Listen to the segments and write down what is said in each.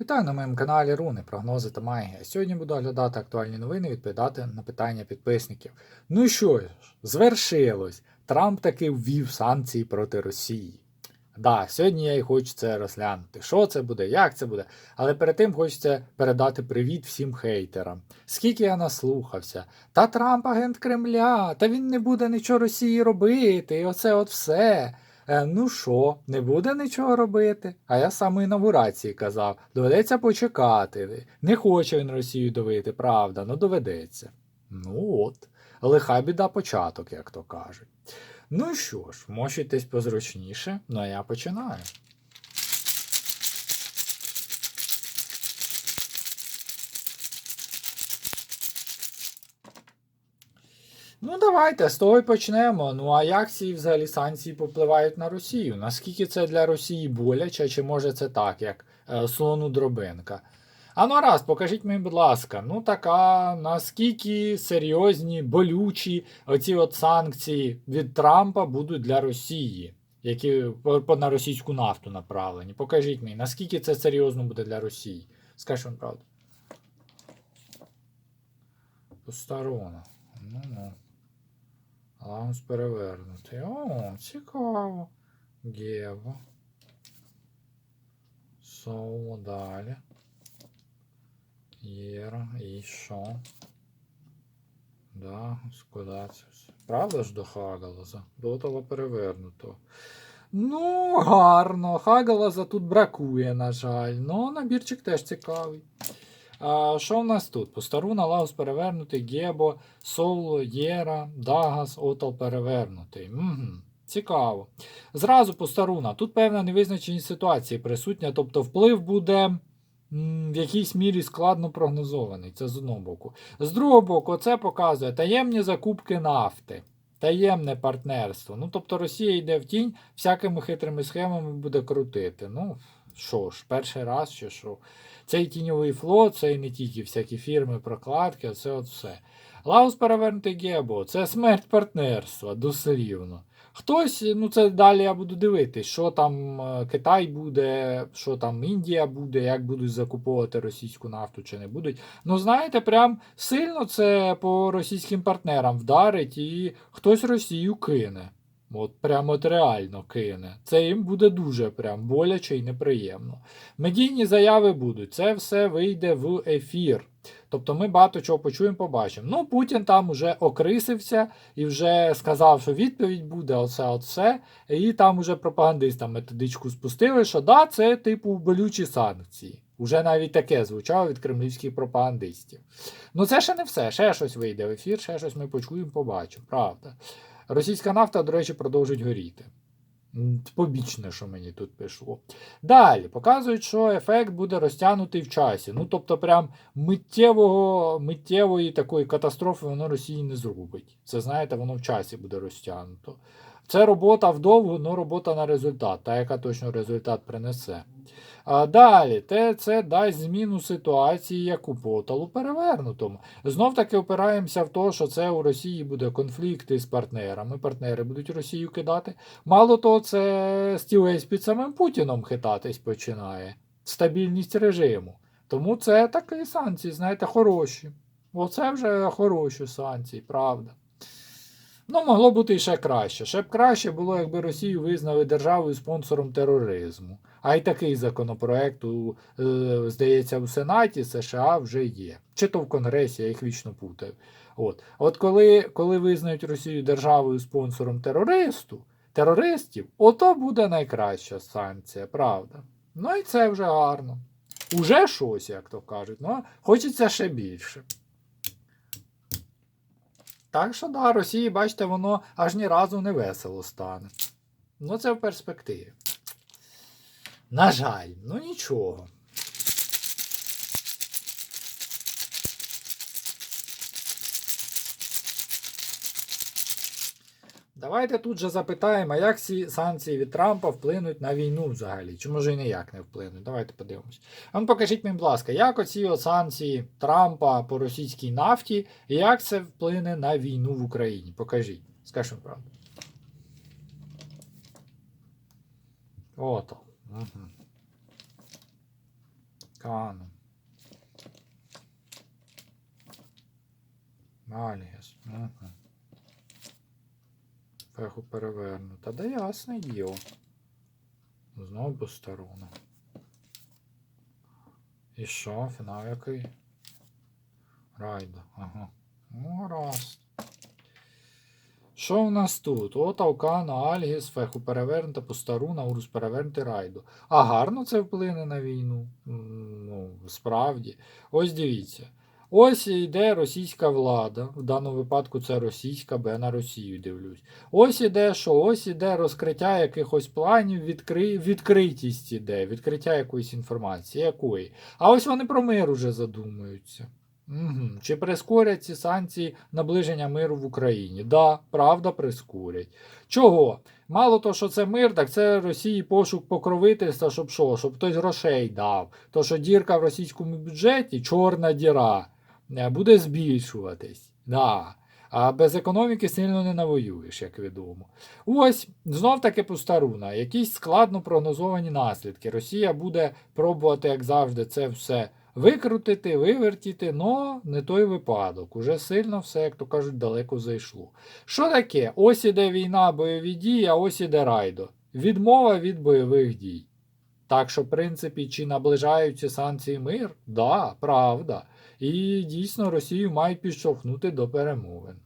Вітаю на моєму каналі Руни, прогнози та магія. Сьогодні буду оглядати актуальні новини відповідати на питання підписників. Ну що ж, звершилось. Трамп таки ввів санкції проти Росії. Да, сьогодні я і хочу це розглянути. Що це буде, як це буде. Але перед тим хочеться передати привіт всім хейтерам. Скільки я наслухався. Та Трамп агент Кремля, та він не буде нічого Росії робити, і оце от все. Е, ну що, не буде нічого робити? А я сам у інаугурації казав, доведеться почекати. Не хоче він Росію давити, правда, ну доведеться. Ну от, лиха біда початок, як то кажуть. Ну що ж, мочитесь позручніше, ну а я починаю. Давайте з того й почнемо. Ну а як ці взагалі санкції попливають на Росію? Наскільки це для Росії боляче, чи може це так, як е, слону дробинка? А ну раз, покажіть мені, будь ласка, ну така, наскільки серйозні, болючі оці от санкції від Трампа будуть для Росії, які на російську нафту направлені. Покажіть мені, наскільки це серйозно буде для Росії? Скажіть вам правду. Посторона. Ну ну. Лаунс перевернутий. О, цікаво. Гево. Соло далі. Єра. І що? Да, куди це все? Правда ж до Хагалаза? До того перевернутого. Ну, гарно. Хагалаза тут бракує, на жаль. Ну, набірчик теж цікавий. А, що в нас тут? Постаруна, Лаус перевернутий, Гебо, Соло, Єра, Дагас, Отал перевернутий. Угу. Цікаво. Зразу постаруна. Тут певна невизначеність ситуації присутня, тобто вплив буде в якійсь мірі складно прогнозований. Це з одного боку. З другого боку, це показує таємні закупки нафти. Таємне партнерство. Ну, тобто Росія йде в тінь, всякими хитрими схемами буде крутити. Ну, що ж, перший раз чи що. Цей тіньовий флот, це і не тільки всякі фірми, прокладки, це от все. Лаус перевернутий Гебо, це смерть партнерства, досерівно. Хтось, ну це далі я буду дивитись, що там е, Китай буде, що там Індія буде, як будуть закуповувати російську нафту чи не будуть. Ну, знаєте, прям сильно це по російським партнерам вдарить і хтось Росію кине. От прямо от реально кине. Це їм буде дуже прям боляче і неприємно. Медійні заяви будуть, це все вийде в ефір. Тобто ми багато чого почуємо, побачимо. Ну, Путін там уже окрисився і вже сказав, що відповідь буде оце, оце. І там уже пропагандистам методичку спустили, що да, це типу болючі санкції. Уже навіть таке звучало від кремлівських пропагандистів. Ну це ще не все. Ще щось вийде в ефір, ще щось ми почуємо, побачимо. Правда. Російська нафта, до речі, продовжить горіти. Побічне, що мені тут пішло. Далі показують, що ефект буде розтягнутий в часі. Ну, тобто, прям миттєвого, миттєвої такої катастрофи воно Росії не зробить. Це, знаєте, воно в часі буде розтягнуто. Це робота вдовго, але робота на результат, та яка точно результат принесе. А далі, те, це дасть зміну ситуації, як у поталу перевернутому. Знов таки опираємося в те, що це у Росії буде конфлікти з партнерами. Партнери будуть Росію кидати. Мало того, це стілець під самим Путіном хитатись починає. Стабільність режиму. Тому це такі санкції, знаєте, хороші. Оце вже хороші санкції, правда. Ну, могло бути і ще краще. Ще б краще було, якби Росію визнали державою спонсором тероризму. А й такий законопроект, у, е, здається, у Сенаті США вже є. Чи то в Конгресі, я їх вічно путаю. От, От коли, коли визнають Росію державою спонсором терористу, терористів, ото буде найкраща санкція, правда. Ну і це вже гарно. Уже щось, як то кажуть. Ну, хочеться ще більше. Так що, да, Росії, бачите, воно аж ні разу не весело стане. Ну, це в перспективі. На жаль, ну нічого. Давайте тут же запитаємо, а як ці санкції від Трампа вплинуть на війну взагалі? Чи може і ніяк не вплинуть? Давайте подивимось. Ну покажіть мені, будь ласка, як оці санкції Трампа по російській нафті, і як це вплине на війну в Україні? Покажіть. Скажіть правду. Ото. Угу. Кану. Альгіс. Угу. Феху перевернута. Да ясне діло. Знову посторона. І що, фінал який? Райда. Ага. Ну, гаразд. Що в нас тут? От Алкана, Альгіс, Феху перевернута, Постаруна, Урус перевернути Райду. А гарно це вплине на війну. Ну, справді. Ось дивіться. Ось йде російська влада. В даному випадку це російська, бо я на Росію дивлюсь. Ось іде що? Ось іде розкриття якихось планів, відкри... відкритість іде, відкриття якоїсь інформації. Якої? А ось вони про мир уже задумуються. Угу. Чи прискорять ці санкції наближення миру в Україні? Да, правда, прискорять. Чого? Мало то, що це мир, так це Росії пошук покровительства, щоб що? Щоб хтось грошей дав. То, що дірка в російському бюджеті, чорна діра, буде збільшуватись. Да. А без економіки сильно не навоюєш, як відомо. Ось знов таки пустаруна. Якісь складно прогнозовані наслідки. Росія буде пробувати, як завжди, це все викрутити, вивертіти, но не той випадок. Уже сильно все, як то кажуть, далеко зайшло. Що таке? Ось іде війна, бойові дії, а ось іде райдо. Відмова від бойових дій. Так що, в принципі, чи наближаються санкції мир? Да, правда. І дійсно Росію мають підштовхнути до перемовин.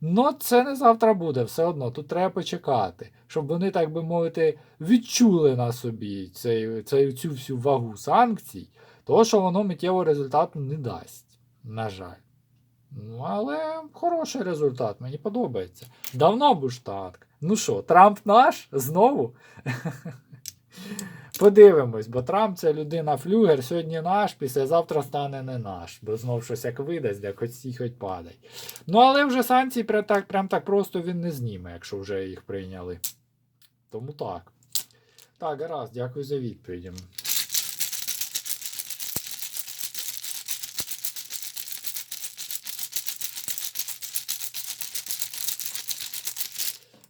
Ну, це не завтра буде, все одно. Тут треба почекати, щоб вони, так би мовити, відчули на собі цей, цей, цю всю вагу санкцій, то що воно миттєвого результату не дасть. На жаль. Ну, але хороший результат, мені подобається. Давно б ж так. Ну що, Трамп наш? Знову? Подивимось, бо Трамп це людина флюгер, сьогодні наш, післязавтра стане не наш, бо знов щось як видасть, як хоч сі, хоч падай. Ну, але вже санкції прям так, прям так просто він не зніме, якщо вже їх прийняли. Тому так. Так, гаразд, дякую за відповідь.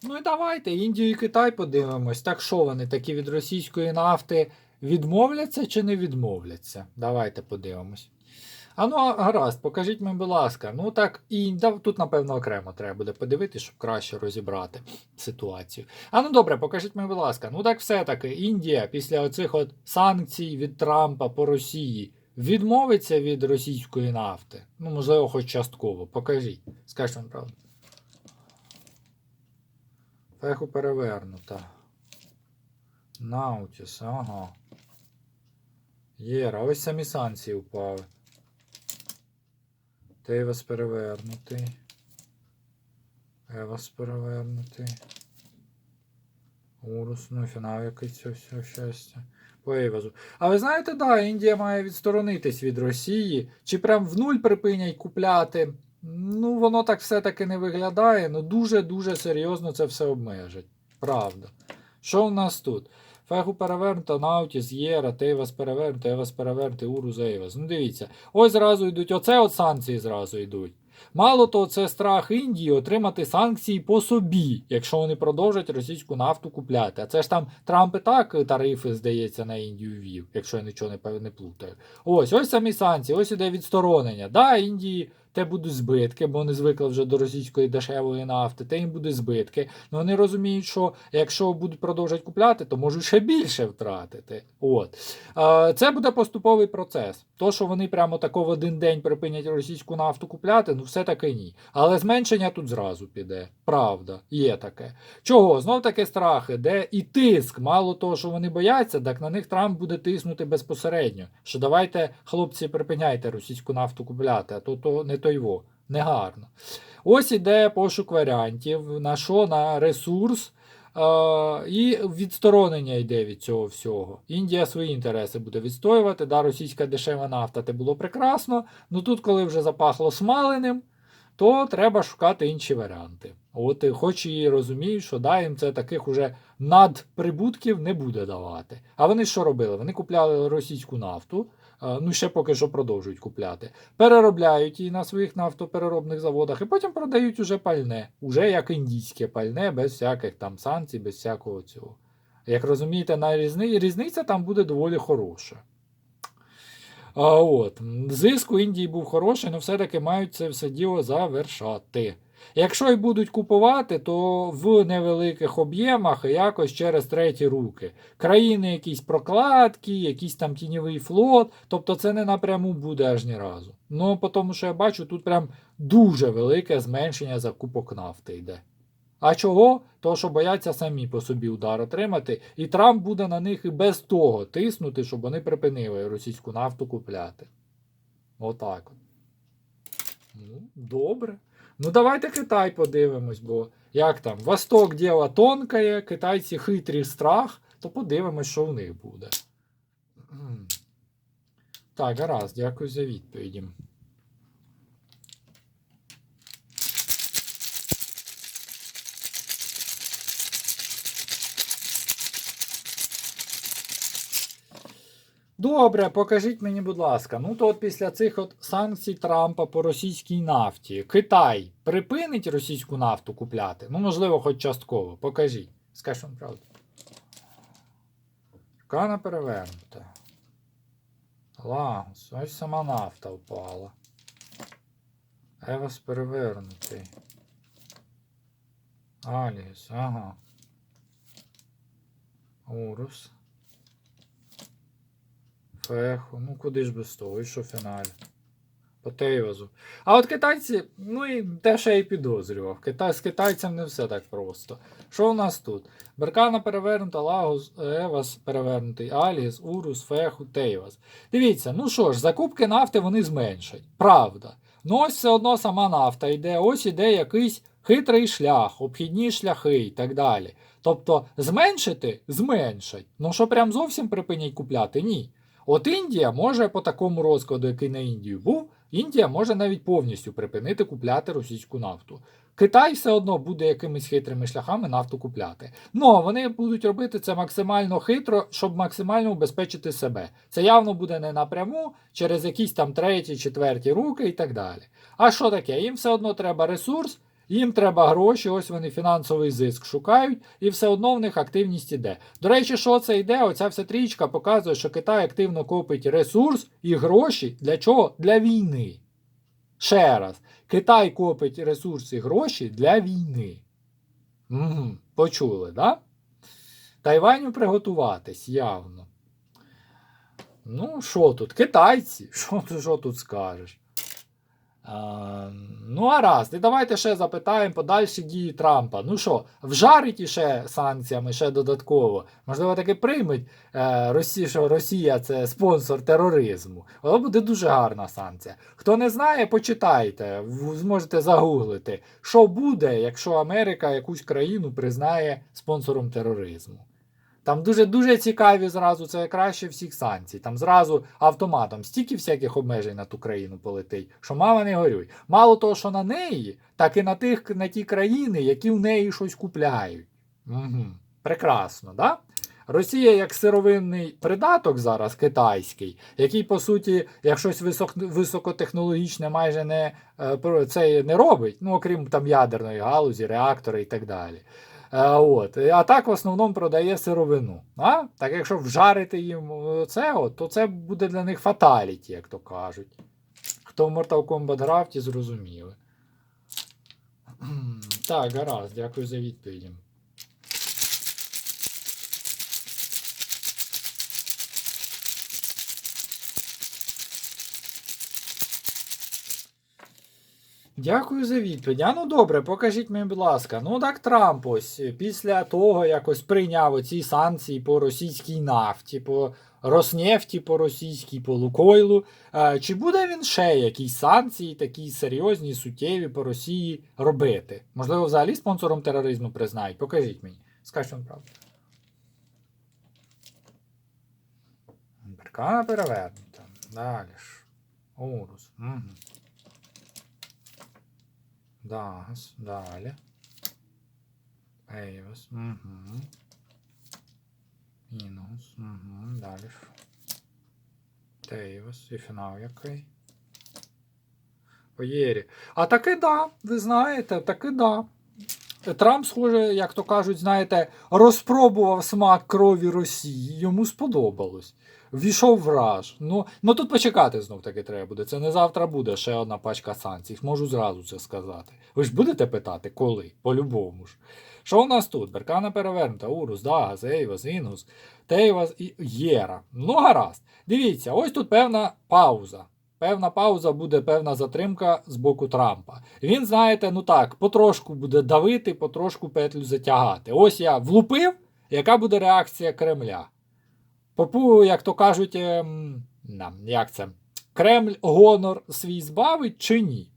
Ну і давайте, Індію і Китай подивимось. Так що вони такі від російської нафти відмовляться чи не відмовляться? Давайте подивимось. А ну, гаразд, покажіть мені, будь ласка. Ну так, і тут, напевно, окремо треба буде подивитися, щоб краще розібрати ситуацію. А ну добре, покажіть мені, будь ласка. Ну так все-таки Індія після оцих от санкцій від Трампа по Росії відмовиться від російської нафти. Ну, можливо, хоч частково. Покажіть. Скажіть вам правду. Феху перевернута. Наутіс, ага. Єра, ось самі санкції впали. Тейвас перевернутий. Евас перевернутий. Урус, ну фінал якийсь цього всього щастя. По Ейвазу. А ви знаєте, да, Індія має відсторонитись від Росії. Чи прям в нуль припинять купляти? Ну, воно так все-таки не виглядає. Ну дуже-дуже серйозно це все обмежить. Правда. Що у нас тут? Фегу перевернута, Наутіс, Єра, Тейвас перевернута, Евас перевернута, Урус, Ейвас. Ну дивіться, ось зразу йдуть, оце от санкції зразу йдуть. Мало того, це страх Індії отримати санкції по собі, якщо вони продовжать російську нафту купляти. А це ж там Трамп і так тарифи, здається, на Індію ввів, якщо я нічого не, не плутаю. Ось, ось самі санкції, ось іде відсторонення. Да, Індії те будуть збитки, бо вони звикли вже до російської дешевої нафти, те їм буде збитки. Ну вони розуміють, що якщо будуть продовжувати купляти, то можуть ще більше втратити. От. Це буде поступовий процес. То, що вони прямо тако в один день припинять російську нафту купляти, ну все таки ні. Але зменшення тут зразу піде. Правда, є таке. Чого? Знов таки страхи, де і тиск. Мало того, що вони бояться, так на них Трамп буде тиснути безпосередньо. Що давайте, хлопці, припиняйте російську нафту купляти, а то, то не той во, негарно. Ось іде пошук варіантів, на що на ресурс. Е, і відсторонення йде від цього всього. Індія свої інтереси буде відстоювати. Да, російська дешева нафта це було прекрасно. Ну тут, коли вже запахло смаленим, то треба шукати інші варіанти. От хоч і розуміють, що да, їм це таких уже надприбутків не буде давати. А вони що робили? Вони купляли російську нафту. Е, Ну, ще поки що продовжують купляти. Переробляють її на своїх нафтопереробних заводах і потім продають уже пальне, уже як індійське пальне, без всяких там санкцій, без всякого цього. Як розумієте, на різни... різниця там буде доволі хороша. А от, зиск у Індії був хороший, але все-таки мають це все діло завершати. Якщо й будуть купувати, то в невеликих об'ємах і якось через треті руки. Країни якісь прокладки, якийсь там тіньовий флот, тобто це не напряму буде аж ні разу. Ну, тому що я бачу, тут прям дуже велике зменшення закупок нафти йде. А чого? Того, що бояться самі по собі удар отримати, і Трамп буде на них і без того тиснути, щоб вони припинили російську нафту купляти. Отак от. Ну, добре. Ну, давайте Китай подивимось, бо як там, Восток діло тонкає, китайці хитрі страх, то подивимось, що в них буде. Так, гаразд, дякую за відповіді. Добре, покажіть мені, будь ласка. Ну то от після цих от санкцій Трампа по російській нафті Китай припинить російську нафту купляти? Ну, можливо, хоч частково. Покажіть. Скажіть вам правду. Кана перевернута. Лагос. Ось сама нафта впала. Евас перевернутий. Аліс, ага. Урус. Феху, ну куди ж без того, і що фіналі? По Тейвазу. А от китайці, ну і те, що я і підозрював. Китай, з китайцем не все так просто. Що у нас тут? Беркана перевернута, Лагос, Евас перевернутий, Аліс, Урус, Феху, Тейвас. Дивіться, ну що ж, закупки нафти вони зменшать. Правда. Ну ось все одно сама нафта йде, ось іде якийсь хитрий шлях, обхідні шляхи і так далі. Тобто зменшити зменшать. Ну що прям зовсім припинять купляти? Ні. От Індія може по такому розкладу, який на Індію був, Індія може навіть повністю припинити купляти російську нафту. Китай все одно буде якимись хитрими шляхами нафту купляти. Ну вони будуть робити це максимально хитро, щоб максимально убезпечити себе. Це явно буде не напряму, через якісь там треті, четверті руки і так далі. А що таке? Їм все одно треба ресурс, їм треба гроші, ось вони фінансовий зиск шукають, і все одно в них активність іде. До речі, що це йде? Оця вся трічка показує, що Китай активно копить ресурс і гроші для чого? Для війни. Ще раз, Китай копить ресурси і гроші для війни. Угу, Почули, да? Тайваню приготуватись явно. Ну, що тут? Китайці? Що тут скажеш? А, ну, а раз, і давайте ще запитаємо подальші дії Трампа. Ну що, вжарить іще санкціями ще додатково. Можливо, таки приймуть е, Росі, що Росія це спонсор тероризму. Але буде дуже гарна санкція. Хто не знає, почитайте, зможете загуглити, що буде, якщо Америка якусь країну признає спонсором тероризму. Там дуже дуже цікаві зразу, це краще всіх санкцій. Там зразу автоматом стільки всяких обмежень на ту країну полетить, що мама не горюй. Мало того, що на неї, так і на тих на ті країни, які в неї щось купляють. Угу. Прекрасно, да? Росія як сировинний придаток зараз китайський, який, по суті, як щось висок, високотехнологічне майже не, е, це не робить, ну окрім там ядерної галузі, реактори і так далі. Е, От. А так в основному продає сировину. А? Так якщо вжарити їм це, от, то це буде для них фаталіті, як то кажуть. Хто в Mortal Kombat грав, ті зрозуміли. Так, гаразд, дякую за відповіді. Дякую за відповідь. А ну добре, покажіть мені, будь ласка. Ну так Трамп ось після того якось прийняв оці санкції по російській нафті, по Роснефті, по російській, по Лукойлу. Е, чи буде він ще якісь санкції, такі серйозні, суттєві по Росії робити? Можливо, взагалі спонсором тероризму признають? Покажіть мені. Скажіть вам правду. Беркана перевернута. Далі ж. Урус. Угу. Дагас, далі. Ейвас, угу. Мінус, угу, далі ж. Тейвас, і фінал який. Поєрі. А таки да, ви знаєте, таки да. Трамп, схоже, як то кажуть, знаєте, розпробував смак крові Росії, йому сподобалось. Ввійшов в раж. Ну, ну тут почекати знов таки треба буде. Це не завтра буде ще одна пачка санкцій. Можу зразу це сказати. Ви ж будете питати, коли? По-любому ж. Що у нас тут? Беркана перевернута, Урус, Дагас, Ейвас, Інгус, Тейвас і Єра. Ну, гаразд. Дивіться, ось тут певна пауза. Певна пауза буде певна затримка з боку Трампа. Він, знаєте, ну так, потрошку буде давити, потрошку петлю затягати. Ось я влупив, яка буде реакція Кремля. Попу, як то кажуть, ем, як це? Кремль гонор свій збавить чи ні?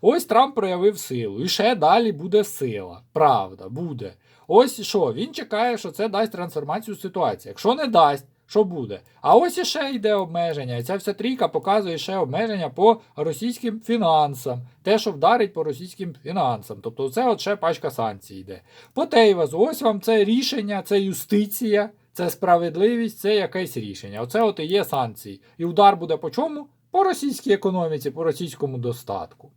Ось Трамп проявив силу. І ще далі буде сила. Правда, буде. Ось що, він чекає, що це дасть трансформацію ситуації. Якщо не дасть, що буде? А ось іще йде обмеження. І ця вся трійка показує ще обмеження по російським фінансам. Те, що вдарить по російським фінансам. Тобто це от ще пачка санкцій йде. По Тейвазу, ось вам це рішення, це юстиція, це справедливість, це якесь рішення. Оце от і є санкції. І удар буде по чому? По російській економіці, по російському достатку.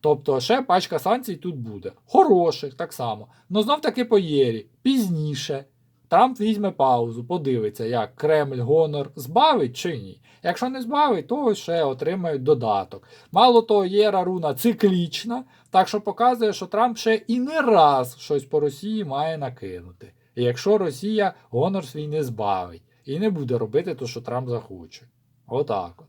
Тобто ще пачка санкцій тут буде. Хороших так само. Но знов таки по Єрі. Пізніше. Трамп візьме паузу, подивиться, як Кремль гонор збавить чи ні. Якщо не збавить, то ще отримають додаток. Мало того, Єра руна циклічна, так що показує, що Трамп ще і не раз щось по Росії має накинути. Якщо Росія гонор свій не збавить і не буде робити те, що Трамп захоче. Отак от.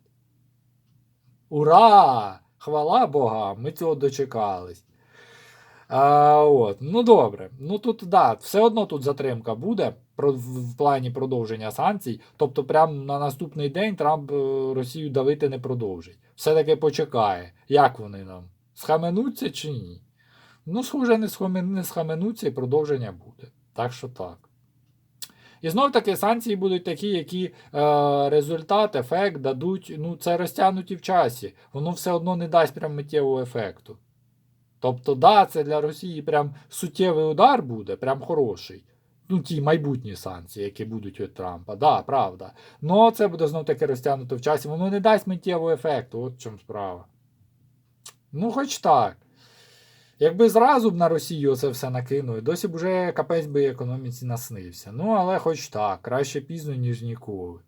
Ура! Хвала богам, ми цього дочекались. А, от. Ну добре. Ну тут да, все одно тут затримка буде в, в плані продовження санкцій. Тобто, прямо на наступний день Трамп е, Росію давити не продовжить. Все-таки почекає, як вони нам схаменуться чи ні. Ну, схоже, не схаменуться і продовження буде. Так що так. І знов таки санкції будуть такі, які е, результат, ефект дадуть, ну, це розтягнуті в часі. Воно все одно не дасть прям миттєвого ефекту. Тобто, да, це для Росії прям суттєвий удар буде, прям хороший. Ну, ті майбутні санкції, які будуть від Трампа. Да, правда. Но це буде знов таки розтягнуто в часі. Воно не дасть миттєвого ефекту. От в чому справа. Ну, хоч так. Якби зразу б на Росію це все накинули, досі б уже капець би економіці наснився. Ну, але хоч так, краще пізно, ніж ніколи.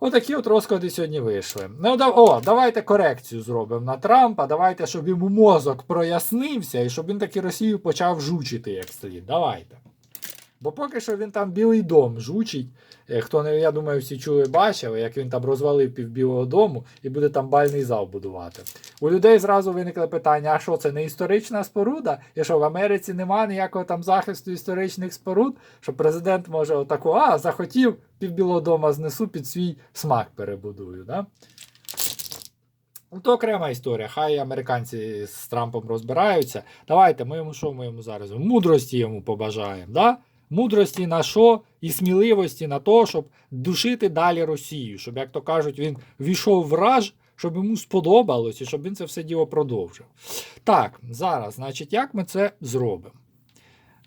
Отакі от розклади сьогодні вийшли. Ну, да, О, давайте корекцію зробимо на Трампа. Давайте, щоб йому мозок прояснився і щоб він таки Росію почав жучити як слід. Давайте. Бо поки що він там Білий дом жучить. Е, Хто не, я думаю, всі чули, бачили, як він там розвалив пів Білого дому і буде там бальний зал будувати. У людей зразу виникло питання: а що це не історична споруда? І що в Америці немає ніякого там захисту історичних споруд, що президент може отаку, а захотів пів Білого дома знесу під свій смак перебудую. Да? Ну, то окрема історія. Хай американці з Трампом розбираються. Давайте ми йому що ми йому зараз? Мудрості йому побажаємо. Да? Мудрості на що і сміливості на то, щоб душити далі Росію, щоб, як то кажуть, він війшов в раж, щоб йому сподобалось і щоб він це все діло продовжив. Так, зараз, значить, як ми це зробимо?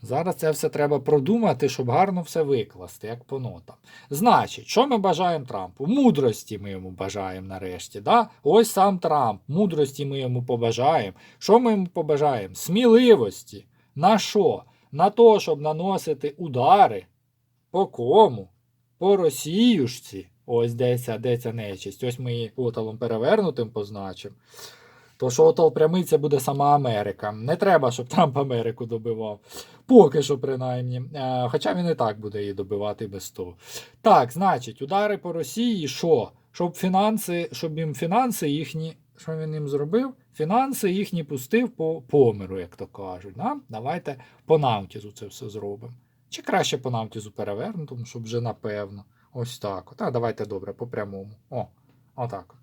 Зараз це все треба продумати, щоб гарно все викласти, як по нотам. Значить, що ми бажаємо Трампу? Мудрості ми йому бажаємо нарешті. Да? Ось сам Трамп. Мудрості ми йому побажаємо. Що ми йому побажаємо? Сміливості. На що? На то, щоб наносити удари. По кому? По Росіюшці. Ось де ця, де ця нечисть. Ось ми її оталом перевернутим позначимо. То що отол прямий це буде сама Америка. Не треба, щоб Трамп Америку добивав. Поки що, принаймні. Е, Хоча він і так буде її добивати без того. Так, значить, удари по Росії, що? Щоб фінанси, щоб їм фінанси їхні. Що він їм зробив? Фінанси їхні пустив по помиру, як то кажуть. Да? Давайте по навтізу це все зробимо. Чи краще по навтізу перевернутому, щоб вже напевно. Ось так. от. А давайте добре, по прямому. О, отак от.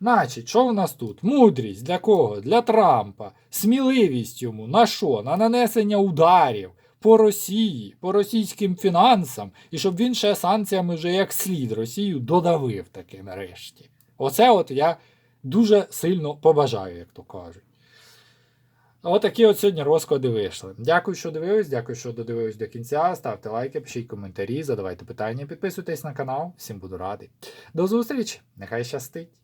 Значить, що в нас тут? Мудрість для кого? Для Трампа. Сміливість йому на що? На нанесення ударів по Росії, по російським фінансам, і щоб він ще санкціями вже як слід Росію додавив таки нарешті. Оце от я дуже сильно побажаю, як то кажуть. Отакі от сьогодні розклади вийшли. Дякую, що дивились, дякую, що додивились до кінця. Ставте лайки, пишіть коментарі, задавайте питання, підписуйтесь на канал. Всім буду радий. До зустрічі! Нехай щастить!